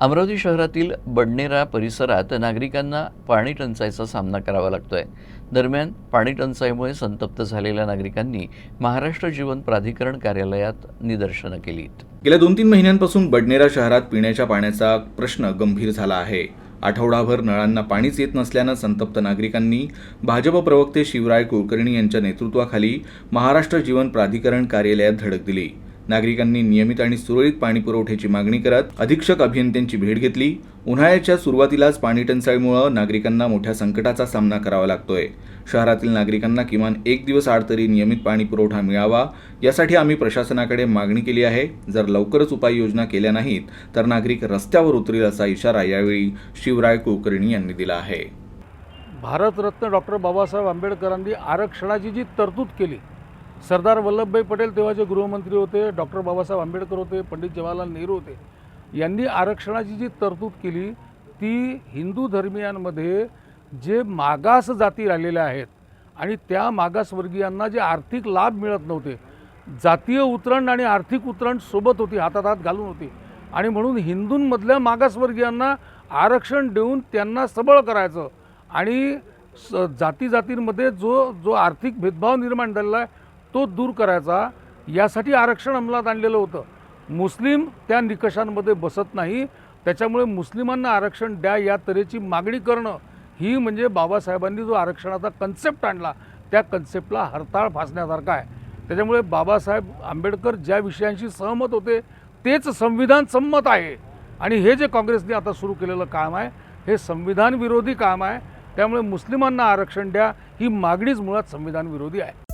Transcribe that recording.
अमरावती शहरातील बडनेरा परिसरात नागरिकांना पाणी टंचाईचा सामना करावा लागतोय. दरम्यान पाणी टंचाईमुळे संतप्त झालेल्या नागरिकांनी महाराष्ट्र जीवन प्राधिकरण कार्यालयात निदर्शनं केलीत. गेल्या दोन तीन महिन्यांपासून बडनेरा शहरात पिण्याच्या पाण्याचा प्रश्न गंभीर झाला आहे. आठवडाभर नळांना पाणीच येत नसल्यानं संतप्त नागरिकांनी भाजप प्रवक्ते शिवराय कुलकर्णी यांच्या नेतृत्वाखाली महाराष्ट्र जीवन प्राधिकरण कार्यालयात धडक दिली. नागरिकांनी नियमित आणि सुरळीत पाणी पुरवठ्याची मागणी करत अधीक्षक अभियंत्यांची भेट घेतली. उन्हाळ्याच्या सुरुवातीलाच पाणी टंचाईमुळे नागरिकांना मोठ्या संकटाचा सामना करावा लागतोय. शहरातील नागरिकांना किमान एक दिवस आड तरी नियमित पाणी पुरवठा मिळावा यासाठी आम्ही प्रशासनाकडे मागणी केली आहे. जर लवकरच उपाययोजना केल्या नाहीत तर नागरिक रस्त्यावर उतरील असा इशारा यावेळी शिवराय कुलकर्णी यांनी दिला आहे. भारतरत्न डॉक्टर बाबासाहेब आंबेडकरांनी आरक्षणाची जी तरतूद केली सरदार वल्लभभाई पटेल तेव्हाचे गृहमंत्री होते डॉक्टर बाबासाहेब आंबेडकर होते पंडित जवाहरलाल नेहरू होते यांनी आरक्षणाची जी तरतूद केली ती हिंदू धर्मियांमध्ये जे मागास जाती राहिलेल्या आहेत आणि त्या मागासवर्गीयांना जे आर्थिक लाभ मिळत नव्हते जातीय उतरण आणि आर्थिक उतरण सोबत होती हातात हात घालून होती. आणि म्हणून हिंदूंमधल्या मागासवर्गीयांना आरक्षण देऊन त्यांना सबळ करायचं आणि स जाती जातींमध्ये जो जो आर्थिक भेदभाव निर्माण झालेला आहे तो दूर करायचा. यासाठी आरक्षण अंमलात आणलेलं होतं. मुस्लिम त्या निकषांमध्ये बसत नाही. त्याच्यामुळे मुस्लिमांना आरक्षण द्या या तऱ्हेची मागणी करणं ही म्हणजे बाबासाहेबांनी जो आरक्षणाचा कन्सेप्ट आणला त्या कन्सेप्टला हरताळ फासण्यासारखा आहे. त्याच्यामुळे बाबासाहेब आंबेडकर ज्या विषयांशी सहमत होते तेच संविधान संमत आहे. आणि हे जे काँग्रेसने आता सुरू केलेलं काम आहे हे संविधान विरोधी काम आहे. त्यामुळे मुस्लिमांना आरक्षण द्या ही मागणीच मुळात संविधान विरोधी आहे.